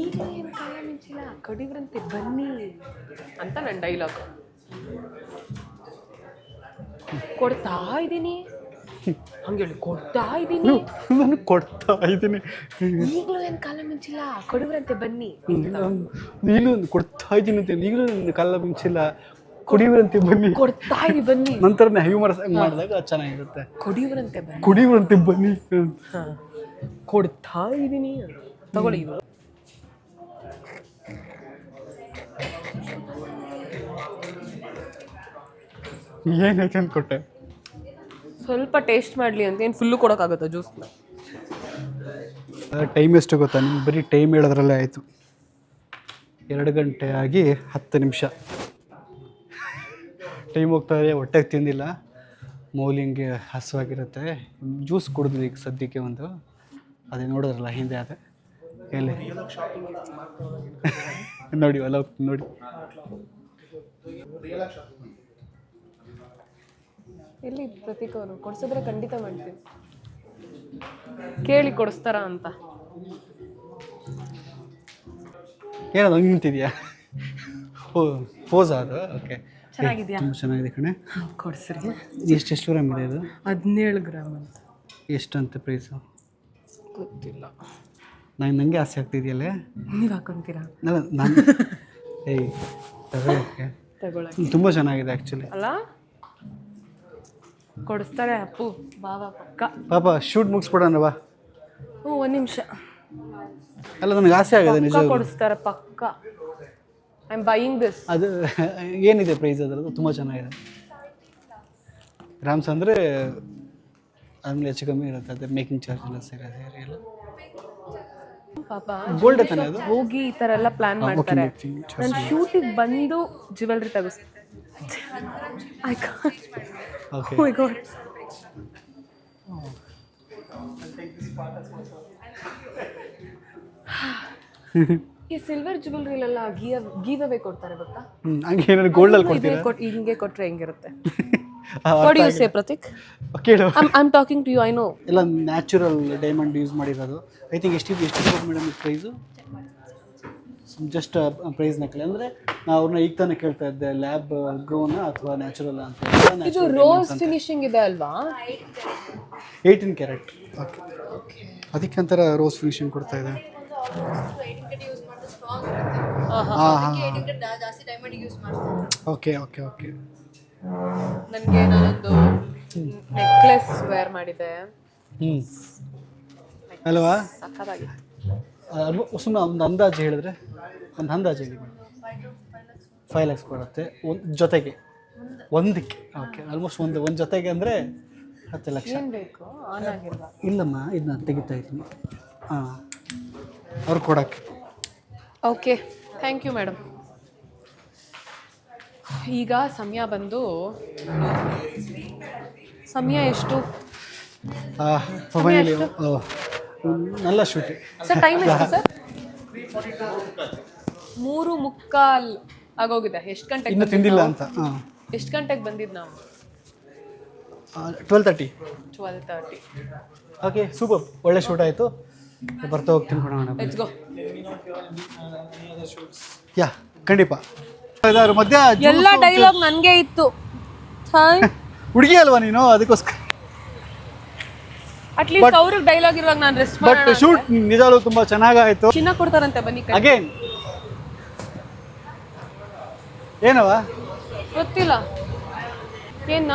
ಈಗ ಏನು ಕಾಲ ಮಿಂಚಿಲ್ಲ ಕಡಿವ್ರಂತೆ ಬನ್ನಿ ಅಂತ ನನ್ನ ಡೈಲಾಗ್ ಕೊಡ್ತಾ ಇದ್ದೀನಿ. ಹಂಗೇಳಿ ಕೊಡ್ತಾ ಇದ್ದೀನಿ. ನಾನು ಕೊಡ್ತಾ ಇದ್ದೀನಿ. ಈಗಲೂ ಏನು ಕಾಲ ಮಿಂಚಿಲ್ಲ? ಕೊಡುವರಂತೆ ಬನ್ನಿ. ನೀನು ಕೊಡ್ತಾ ಇದ್ದೀನಿ ಅಂತ ಈಗಲೂ ನನ್ನ ಕಾಲ ಮಿಂಚಿಲ್ಲ. ಕುಡಿಯುವಂತೆ ಬನ್ನಿ. ಕೊಡ್ತಾ ಇದೀನಿ ಬನ್ನಿ. ನಂತರ ಹ್ಯೂಮರ್ ಮಾಡಿದಾಗ ಅದ್ ಚೆನ್ನಾಗಿರುತ್ತೆ. ಕುಡಿಯುವಂತೆ ಬನ್ನಿ. ಕುಡಿಯುವಂತೆ ಬನ್ನಿ. ಕೊಡ್ತಾ ಇದ್ದೀನಿ. ತಗೊಳ್ಳಿ ಇದು. ಏನಾಯ್ತು ಅಂದ್ಕೊಟ್ಟೆ? ಕೊಟ್ಟೆ ಸ್ವಲ್ಪ ಟೇಸ್ಟ್ ಮಾಡಲಿ ಅಂತ ಏನು ಫುಲ್ಲು ಕೊಡೋಕ್ಕಾಗುತ್ತಾ ಜ್ಯೂಸ್ನ ಟೈಮ್ ಎಷ್ಟು ಗೊತ್ತಾ? ನಿಮ್ಗೆ ಬರೀ ಟೈಮ್ ಹೇಳೋದ್ರಲ್ಲೇ ಆಯಿತು. ಎರಡು ಗಂಟೆ ಆಗಿ ಹತ್ತು ನಿಮಿಷ. ಟೈಮ್ ಹೋಗ್ತಾ ಇದೆ, ಹೊಟ್ಟೆಗೆ ತಿಂದಿಲ್ಲ. ಮೌಲಿಂಗೆ ಹಸುವಾಗಿರುತ್ತೆ. ಜ್ಯೂಸ್ ಕುಡಿದ್ವಿ ಈಗ ಸದ್ಯಕ್ಕೆ ಒಂದು. ಅದೇ ನೋಡಿದ್ರಲ್ಲ, ಹಿಂದೆ ಅದೇ. ಎಲ್ಲಿ? ನೋಡಿ ಅಲ್ಲ ನೋಡಿ. ಎಲ್ಲಿ ಪ್ರತೀಕ ಅವರು ಕೊಡ್ಸಿದ್ರೆ ಖಂಡಿತ ಮಾಡ್ತೀನಿ ಕೇಳಿ ಕೊಡಿಸ್ತಾರ ಅಂತ. ಏನೋ ಹಂಗೆ ನಿಂತಿದ್ಯಾ? ಓ ಪೋಸ್ ಅದು? ಓಕೆ ಚೆನ್ನಾಗಿದ್ಯಾ? ತುಂಬ ಚೆನ್ನಾಗಿದೆ ಕಣೆ. ಕೊಡ್ಸ್ರಿ. ಎಷ್ಟು ಗ್ರಾಮ್ ಇದೆ ಅದು ಹದಿನೇಳು ಗ್ರಾಮ್ ಅಂತ. ಎಷ್ಟಂತೆ ಪ್ರೈಸು ಗೊತ್ತಿಲ್ಲ. ನಾನು ನನಗೆ ಆಸೆ ಆಗ್ತಿದೆಯಲ್ಲೇ? ನೀವು ಹಾಕೊಂತೀರಾ? ನಾನು ನಾನು ಏಯ್ ತಗೊಳಕ್ಕೆ. ತುಂಬ ಚೆನ್ನಾಗಿದೆ ಆ್ಯಕ್ಚುಲಿ ಅಲ್ಲ? ಕೊಡಿಸ್ತಾರೆ ಅಪ್ಪು ಬಾಬಾ ಪಕ್ಕ. ಪಾಪ ಶೂಟ್ ಮುಗಿಸ್ಬಿಡೋಣ ಬಾ. ಹ್ಞೂ ಒಂದು ನಿಮಿಷ. ಅಲ್ಲ ನನಗೆ ಆಸೆ ಆಗಿದೆ ನಿಜ ಕೊಡಿಸ್ತಾರೆ ಪಕ್ಕ. ಐ ಆಮ್ ಬೈಯಿಂಗ್ ದಿಸ್ ಅದು ಏನಿದೆ ಪ್ರೈಸ್ ಅದರದ್ದು? ತುಂಬ ಚೆನ್ನಾಗಿದೆ. ರಾಮ್ಸ್ ಅಂದರೆ ಆಮೇಲೆ ಹೆಚ್ಚು ಕಮ್ಮಿ ಇರುತ್ತೆ ಅದೇ ಮೇಕಿಂಗ್ ಚಾರ್ಜ್ ಎಲ್ಲ ಸೇರಿ ಸೇರಿ ಎಲ್ಲ. ಪಾಪ ಗೋಲ್ಡ್ ತಾನೆ ಅದು? ಹೋಗಿ ಈ ಥರ ಎಲ್ಲ ಪ್ಲ್ಯಾನ್ ಮಾಡ್ತಾರೆ. ನಾನು ಶೂಟಿಗೆ ಬಂದು jewellery ತಗಿಸ್ತೀನಿ I can't okay my god. ಈ ಸಿಲ್ವರ್ ಜ್ಯುವೆಲ್ರಿಲೆಲ್ಲ ಗೀವ್ ಗೀವ್ ಅವೇ ಕೊಡ್ತಾರೆ ಗೊತ್ತಾ? ಹ್ಞೂ ಹಂಗೆ ಏನಾದ್ರು ಗೋಲ್ಡಲ್ಲಿ ಅಲ್ಲಿ ಕೊಡ್ತೀರಾ? ಕೊಟ್ ಹಿಂಗೆ ಕೊಟ್ರೆ ಹೆಂಗಿರುತ್ತೆ? ವಾಟ್ ಯು ಸೇ ಪ್ರತೀಕ್ ಕೇಳು I am talking to you I know ಎಲ್ಲ ನ್ಯಾಚುರಲ್ ಡೈಮಂಡ್ ಯೂಸ್ ಮಾಡಿರೋದು. ಐ ಥಿಂಕ್ ಎಷ್ಟು ಎಷ್ಟು ಮೇಡಮ್ ಇದು ಪ್ರೈಸು ಜಸ್ಟ್ ಪ್ರೈಸ್ ನಕಲಿ ಅಂದ್ರೆ ನಾವು ಅವ್ರನ್ನ ಈಗ ತಾನೇ ಕೇಳ್ತಾ ಇದ್ದೆ ಲ್ಯಾಬ್ ಗ್ರೋನ ಅಥವಾ ನ್ಯಾಚುರಲ್ ಅಂತ ಇದು ರೋಸ್ ಫಿನಿಶಿಂಗ್ ಇದೆ ಅಲ್ವಾ? ಏಯ್ಟೀನ್ ಕ್ಯಾರೆಟ್ ಓಕೆ ಅದಕ್ಕೆ ಅಂತಾರ ರೋಸ್ ಫಿನಿಶಿಂಗ್ ಕೊಡ್ತಾ ಇದೆ ಹಾಂ ಹಾಂ ಓಕೆ ಓಕೆ ಓಕೆ ನನಗೆ ನಾನೊಂದು ನೆಕ್ಲೆಸ್ ವೇರ್ ಮಾಡಿದೆ. ಹ್ಞೂ ಅಲ್ವಾ? ಸಖತ್ತಾಗಿತ್ತು ಸುಮ್ಮನೆ ಒಂದು ಅಂದಾಜು ಹೇಳಿದ್ರೆ ಒಂದು ಅಂದಾಜು ಹೇಳಿ ಫೈವ್ ಲ್ಯಾಕ್ಸ್ ಬರುತ್ತೆ ಒಂದು ಜೊತೆಗೆ ಒಂದಕ್ಕೆ ಓಕೆ ಆಲ್ಮೋಸ್ಟ್ ಒಂದು ಒಂದು ಜೊತೆಗೆ ಅಂದರೆ ಹತ್ತು ಲಕ್ಷ. ಏನ್ ಬೇಕು? ಆನ್ ಆಗಿಲ್ವಾ? ಇಲ್ಲಮ್ಮ ಇದನ್ನ ತೆಗಿತಾ ಇದ್ದೀನಿ. ಹಾಂ ಅವ್ರು ಕೊಡೋಕ್ಕೆ. ಓಕೆ ಥ್ಯಾಂಕ್ ಯು ಮೇಡಮ್ ಈಗ ಸಮಯ ಬಂದು ಸಮಯ ಎಷ್ಟು? ಫೈನಲಿ ನಲ್ಲ ಶೂಟಿ ಸರ್ ಟೈಮ್ ಎಷ್ಟು ಸರ್? ಮೂರು ಮುಕ್ಕಾಲ್ ಆಗೋಗಿದೆ. ಎಷ್ಟು ಗಂಟೆಗೆ ಇನ್ನು ತಿಂದಿಲ್ಲ ಅಂತ ಹಾಂ. ಎಷ್ಟು ಗಂಟೆಗೆ ಬಂದಿದ್ದು ನಾವು? Twelve thirty twelve thirty okay super ಒಳ್ಳೆ ಶೂಟ್ ಆಯಿತು. ಬರ್ತಾ ಹೋಗ್ತೀನಿ ಕೊಡೋಣ ಲೆಟ್ಸ್ ಗೋ ಯಾ ಖಂಡಿತ. ಇದಾರು ಮಧ್ಯ ಎಲ್ಲ ಡೈಲಾಗ್ ನನಗೆ ಇತ್ತು. ಹುಡುಗಿ ಅಲ್ವಾ ನೀನು? ಅದಕ್ಕೋಸ್ಕರ. ಅಟ್ಲೀಸ್ಟ್ ಅವ್ರಿಗೆ ಡೈಲಾಗ್ ಇರುವಾಗ ನಾನು ರೆಸ್ಟ್ ಬಟ್ ಶೂಟ್ ನಿಜಾಲು ತುಂಬಾ ಚೆನ್ನಾಗಾಯ್ತು. ಚಿನ್ನ ಕೊಡ್ತಾರಂತೆ ಬನ್ನಿ ಕೈ. ಅಗೇನ್ ಏನವ ಗೊತ್ತಿಲ್ಲ. ಏನ?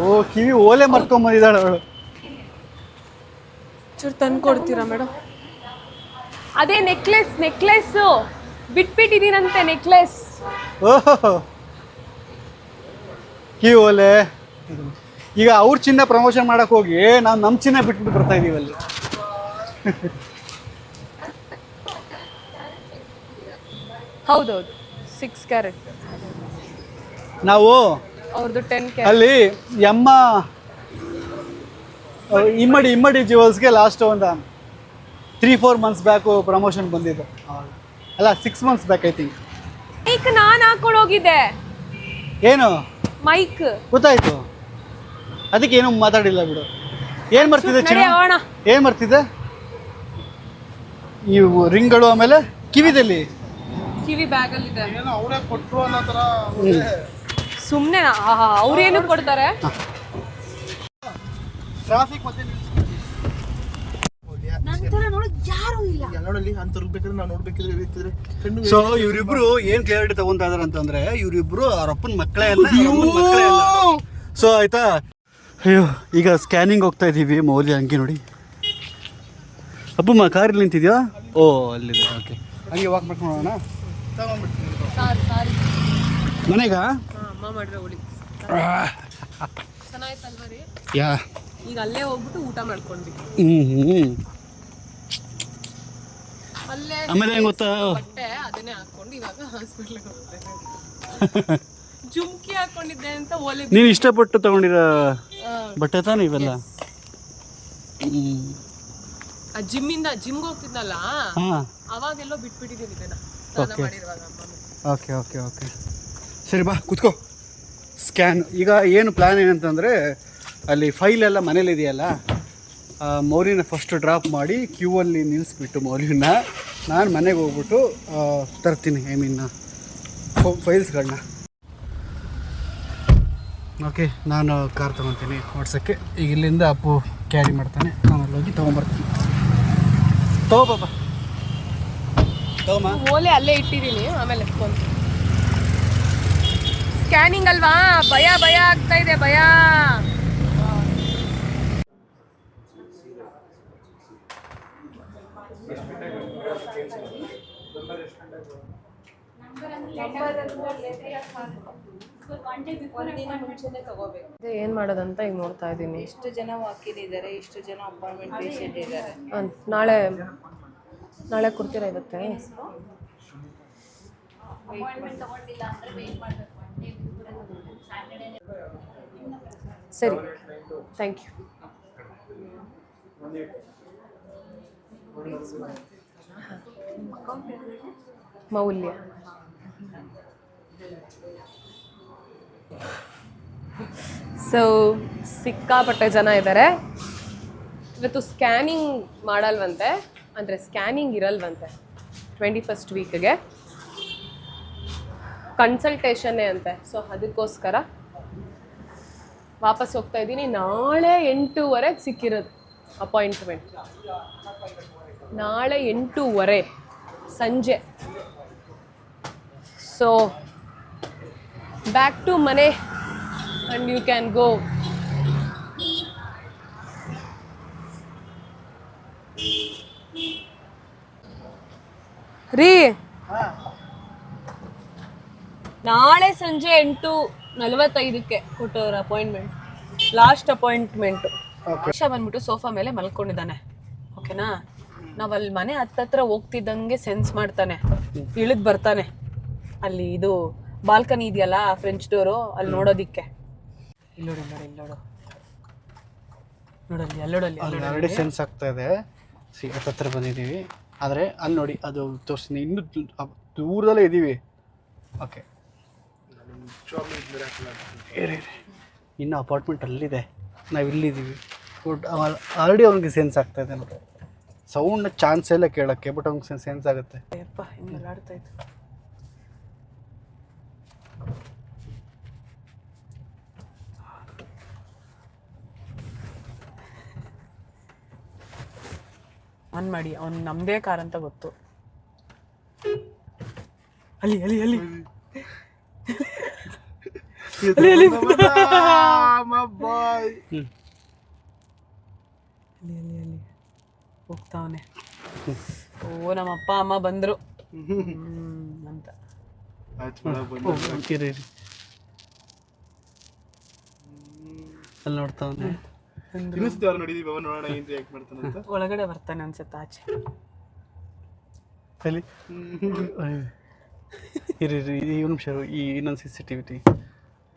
ಓ ಕಿವಿ ಓಲೆ ಮರ್ಕೊಂಬಂದಿದ್ದಾಳೆ ಅವಳು. ಚೂರು ತಂದು ಕೊಡ್ತೀರಾ ಮೇಡಮ್ ಅದೇ ನೆಕ್ಲೆಸ್ ಬಿಟ್ ಬಿಟ್ಬಿಟ್ಟಿದ್ದೀನಂತೆ ನೆಕ್ಲೆಸ್ ಓಹೋ. ಕಿವಿ ಓಲೆ. ಈಗ ಅವ್ರ ಚಿನ್ನ ಪ್ರಮೋಷನ್ ಮಾಡಕ್ ಹೋಗಿ ನಾವು ನಮ್ಮ ಚಿನ್ನ ಬಿಟ್ಬಿಟ್ಟು ಬರ್ತಾ ಇದೀವಿ ಅಲ್ಲಿ. ಹೌದೌದು ಸಿಕ್ಸ್ ಕ್ಯಾರೆಟ್ ನಾವು ಅವ್ರದ್ದು ಟೆನ್ ಅಲ್ಲಿ ಎಮ್ಮ ಇಮ್ಮಡಿ ಇಮ್ಮಡಿ ಜ್ಯುವೆಲ್ಸ್ಗೆ ಲಾಸ್ಟ್ ಒಂದು three four months back promotion ಬಂದಿದ್ದು ಅಲ್ಲ six months back I think mic ನಾನು ಹಾಕೊಂಡು ಹೋಗಿದ್ದೆ. ಏನು? ಮೈಕ್ ಗೊತ್ತಾಯ್ತು. ಅದಕ್ಕೆ ಏನು ಮಾತಾಡಿಲ್ಲ ಬಿಡು. ಏನು ಬರ್ತಿದೆ ಏನ್ ಚಿನ್ನ? ಹೋಗೋಣ ಏನು ಬರ್ತಿದೆ ಇವು ರಿಂಗ್ಗಳು ಆಮೇಲೆ ಕಿವಿದಲ್ಲಿ. ಕಿವಿ ಬ್ಯಾಗಲ್ಲಿದೆ. ಏನೋ ಅವರೇ ಕೊಟ್ರು ಅನ್ನೋ ಥರ ಸುಮ್ಮನೆ ಅವ್ರೇನು ಕೊಡ್ತಾರೆ? ಟ್ರಾಫಿಕ್ ಮತ್ತೆ ಎಲ್ಲ ನೋಡಲಿ ಅಂತ ಬೇಕಾದ್ರೆ ನಾವು ನೋಡ್ಬೇಕಿದ್ರೆ ಇರ್ತಿದ್ರೆ ಕಣ್ಣು ಸೊ ಇವರಿಬ್ರು ಏನ್ ಕ್ಲಿಯರಿಟಿ ತಗೊಂತಾ ಇದಾರೆ ಅಂತಂದ್ರೆ ಇವ್ರಿಬ್ರು ಅವ್ರ ಅಪ್ಪನ ಮಕ್ಕಳೇ ಅಲ್ಲ ಅವ್ರ ಮಕ್ಕಳೇ ಅಲ್ಲ. ಸೊ ಆಯ್ತಾ? ಅಯ್ಯೋ ಈಗ ಸ್ಕ್ಯಾನಿಂಗ್ ಹೋಗ್ತಾ ಇದ್ದೀವಿ ಮೌಲ್ಯ ಹಂಗೆ ನೋಡಿ. ಅಪ್ಪಮ್ಮ ಕಾರಲ್ಲಿ ನಿಂತಿದ್ಯಾ? ಓ ಅಲ್ಲಿದೆ ಓಕೆ ಹಂಗೆ ವಾಕ್ ಮಾಡ್ಕೊಂಡು ಮನೆಗ? ಯಾ. ಈಗ ಅಲ್ಲೇ ಹೋಗ್ಬಿಟ್ಟು ಊಟ ಮಾಡ್ಕೊಂಡ್ವಿ. ಹ್ಞೂ ಹ್ಞೂ ಅಲ್ಲೇ ಆಮೇಲೆ ಹೆಂಗ್ ಗೊತ್ತಾ? ಬಟ್ಟೆ ಅದನ್ನೇ ಹಾಕೊಂಡು ಇವಾಗ ಹಾಸ್ಪಿಟ್ಲಿಗೆ ಹೋಗ್ತೇನೆ ಜುಮ್ಕಿ ಹಾಕೊಂಡಿದ್ದೆ ಅಂತ ಒಲೆ ನೀನು ಇಷ್ಟಪಟ್ಟು ತಗೊಂಡಿರೋ ಬಟ್ಟೆ ತಾನೆ ಇವೆಲ್ಲ? ಹ್ಞೂ ಆ ಜಿಮ್ಮಿಂದ ಜಿಮ್ಗೆ ಹೋಗ್ತಿದ್ನಲ್ಲ? ಹಾಂ. ಅವಾಗೆಲ್ಲೋ ಬಿಟ್ಬಿಟ್ಟಿದ್ದೀನಿ ಇದನ್ನ. ಸ್ನಾನ Okay. ಮಾಡಿರುವಾಗ ಅಮ್ಮನ. ಓಕೆ ಓಕೆ ಓಕೆ ಸರಿ ಬಾ ಕುತ್ಕೋ. ಸ್ಕ್ಯಾನ್ ಈಗ ಏನು ಪ್ಲ್ಯಾನ್ ಏನಂತಂದರೆ ಅಲ್ಲಿ ಫೈಲ್ ಎಲ್ಲ ಮನೇಲಿ ಇದೆಯಲ್ಲ ಆ ಫಸ್ಟ್ ಡ್ರಾಪ್ ಮಾಡಿ ಕ್ಯೂ ಅಲ್ಲಿ ನಿಲ್ಲಿಸ್ಬಿಟ್ಟು ಮೌರ್ಯನ. ನಾನು ಮನೆಗೆ ಹೋಗ್ಬಿಟ್ಟು ಆ, ತರ್ತೀನಿ ಐ ಮೀನ್ ಫೈಲ್ಸ್ಗಳನ್ನ ಓಕೆ ನಾನು ಕಾರ್ ತೊಗೊತೀನಿ ಓಡ್ಸೋಕ್ಕೆ. ಈಗ ಇಲ್ಲಿಂದ ಅಪ್ಪು ಕ್ಯಾರಿ ಮಾಡ್ತಾನೆ. ನಾನು ಅಲ್ಲಿ ಹೋಗಿ ತೊಗೊಂಬರ್ತೀನಿ. ತಗೋಬಾ ಓಲೆ ಅಲ್ಲೇ ಇಟ್ಟಿದ್ದೀನಿ ಆಮೇಲೆ ಎತ್ಕೊಂಡು ಸ್ಕ್ಯಾನಿಂಗ್ ಅಲ್ವಾ? ಭಯ ಭಯ ಆಗ್ತಾ ಇದೆ ಭಯ. ಅದೇ ಏನ್ ಮಾಡೋದಂತ ಈಗ ನೋಡ್ತಾ ಇದ್ದೀನಿ. ಇಷ್ಟು ಜನ ವಾಕಿನ್ ಇದ್ದಾರೆ ಇಷ್ಟು ಜನ ಅಪಾಯಿಂಟ್ಮೆಂಟ್ ಪೇಷಂಟ್ ಇದ್ದಾರೆ ನಾಳೆ ನಾಳೆ ಕೊಡ್ತೀರಾ ಇವತ್ತೇ? ಸರಿ ಥ್ಯಾಂಕ್ ಯು ಮೌಲ್ಯ. ಸೊ ಸಿಕ್ಕಾಪಟ್ಟೆ ಜನ ಇದ್ದಾರೆ ಇವತ್ತು ಸ್ಕ್ಯಾನಿಂಗ್ ಮಾಡಲ್ವಂತೆ. ಅಂದರೆ ಸ್ಕ್ಯಾನಿಂಗ್ ಇರಲ್ವಂತೆ. ಟ್ವೆಂಟಿ ಫಸ್ಟ್ ವೀಕ್ಗೆ ಕನ್ಸಲ್ಟೇಷನ್ನೇ ಅಂತೆ. ಸೊ ಅದಕ್ಕೋಸ್ಕರ ವಾಪಸ್ ಹೋಗ್ತಾ ಇದ್ದೀನಿ. ನಾಳೆ ಎಂಟೂವರೆಗೆ ಸಿಕ್ಕಿರೋದು ಅಪಾಯಿಂಟ್ಮೆಂಟ್ ನಾಳೆ ಎಂಟೂವರೆ ಸಂಜೆ. ಸೊ ಬ್ಯಾಕ್ ಟು ಮನೆ ಅಂಡ್ ಯು ಕ್ಯಾನ್ ಗೋ ರೀ ನಾಳೆ ಸಂಜೆ ಎಂಟು ನಲವತ್ತೈದಕ್ಕೆ ಕೊಟ್ಟವ್ರ ಅಪಾಯಿಂಟ್ಮೆಂಟ್ ಲಾಸ್ಟ್ ಅಪಾಯಿಂಟ್ಮೆಂಟ್ ಹರ್ಷ ಬಂದ್ಬಿಟ್ಟು ಸೋಫಾ ಮೇಲೆ ಮಲ್ಕೊಂಡಿದ್ದಾನೆ. ಓಕೆನಾ ನಾವ್ ಅಲ್ಲಿ ಮನೆ ಹತ್ತತ್ರ ಹೋಗ್ತಿದ್ದಂಗೆ ಸೆನ್ಸ್ ಮಾಡ್ತಾನೆ. ಇಳಿದ್ ಬರ್ತಾನೆ. ಅಲ್ಲಿ ಇದು ಬಾಲ್ಕನಿ ಇದೆಯಲ್ಲ ಫ್ರೆಂಚ್ ಡೋರು ಅಲ್ಲಿ ನೋಡೋದಿಕ್ಕೆ. ಇಲ್ಲೋಡು ನೋಡಿ ಇಲ್ಲೋಡು ನೋಡಲ್ಲಿ ಅಲ್ಲೋಡಲ್ಲಿ ಅಲ್ಲಿ ಆಲ್ರೆಡಿ ಸೆನ್ಸ್ ಆಗ್ತಾ ಇದೆ. ಸಿ ಹತ್ರ ಬಂದಿದ್ದೀವಿ. ಆದರೆ ಅಲ್ಲಿ ನೋಡಿ ಅದು ತೋರಿಸ್ತೀನಿ ಇನ್ನೂ ದೂರದಲ್ಲೇ ಇದ್ದೀವಿ. ಓಕೆ ಇನ್ನು ಅಪಾರ್ಟ್ಮೆಂಟ್ ಅಲ್ಲಿದೆ. ನಾವು ಇಲ್ಲಿದ್ದೀವಿ. ಬಟ್ ಆಲ್ರೆಡಿ ಅವ್ನಿಗೆ ಸೆನ್ಸ್ ಆಗ್ತಾ ಇದೆ. ನೋಡಿ ಸೌಂಡ್ ಚಾನ್ಸ್ ಎಲ್ಲ ಕೇಳೋಕ್ಕೆ ಬಟ್ ಅವ್ನಿಗೆ ಸೆನ್ಸ್ ಆಗುತ್ತೆ ಅಪ್ಪ ಹಿಂಗೆಲ್ಲ ಆಡ್ತಾ ಇತ್ತು ಆನ್ ಮಾಡಿ ಅವ್ನು ನಮ್ದೇ ಕಾರ್ ಅಂತ ಗೊತ್ತು. ಅಲ್ಲಿ ಅಲ್ಲಿ ಅಲ್ಲಿ. ಅಲ್ಲಿ ಅಲ್ಲಿ. ಹ್ಞೂ ಅಲ್ಲಿ ಅಲ್ಲಿ ಅಲ್ಲಿ. ಹೋಗ್ತಾವನೆ. ಓ ನಮ್ಮ ಅಪ್ಪ ಅಮ್ಮ ಬಂದ್ರು. ಅಂತ. ಅಲ್ಲಿ ನೋಡ್ತಾವನೆ. ಅವ್ರು ನೋಡಿದೀವಿ ನೋಡೋಣ ಏನ್ ರಿಯಾಕ್ಟ್ ಮಾಡ್ತಾನೆ ಅಂತ? ಒಳಗಡೆ ಬರ್ತಾನೆ ಅನ್ಸುತ್ತೆ ಆಚೆ. ಅಲ್ಲಿ ಇರಿ ಇರಿ ಈ ನಿಮಿಷ ಇರು. ಈ ಇನ್ನೊಂದು ಸಿ ಸಿ ಟಿ ವಿ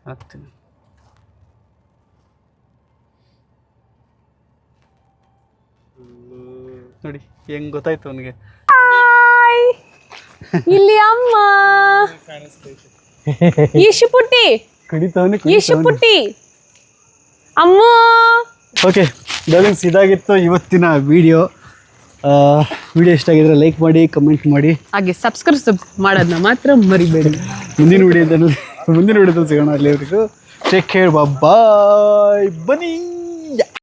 ಹಾಕ್ತೀನಿ. ನೋಡಿ ಹೆಂಗ್ ಗೊತ್ತಾಯ್ತು ಅವನಿಗೆ? ಇಲ್ಲಿ ಅಮ್ಮ. ಇಶು ಪುಟ್ಟಿ ಕಡಿತಾವನೆ. ಪುಟ್ಟಿ ಅಮ್ಮ. ಓಕೆ ಡಾರ್ಲಿಂಗ್ಸ್ ಇದಾಗಿತ್ತು ಇವತ್ತಿನ ವಿಡಿಯೋ ವಿಡಿಯೋ ಇಷ್ಟ ಆಗಿದ್ರೆ ಲೈಕ್ ಮಾಡಿ ಕಮೆಂಟ್ ಮಾಡಿ. ಹಾಗೆ ಸಬ್ಸ್ಕ್ರೈಬ್ ಮಾಡೋದನ್ನ ಮಾತ್ರ ಮರಿಬೇಡಿ. ಮುಂದಿನ ವಿಡಿಯೋದಲ್ಲಿ ಮುಂದಿನ ವಿಡಿಯೋದಲ್ಲಿ ಸಿಗೋಣ ಅಲ್ಲಿವರೆಗೂ. ಟೇಕ್ ಕೇರ್ ಬಾಯ್ ಬನ್ನಿ.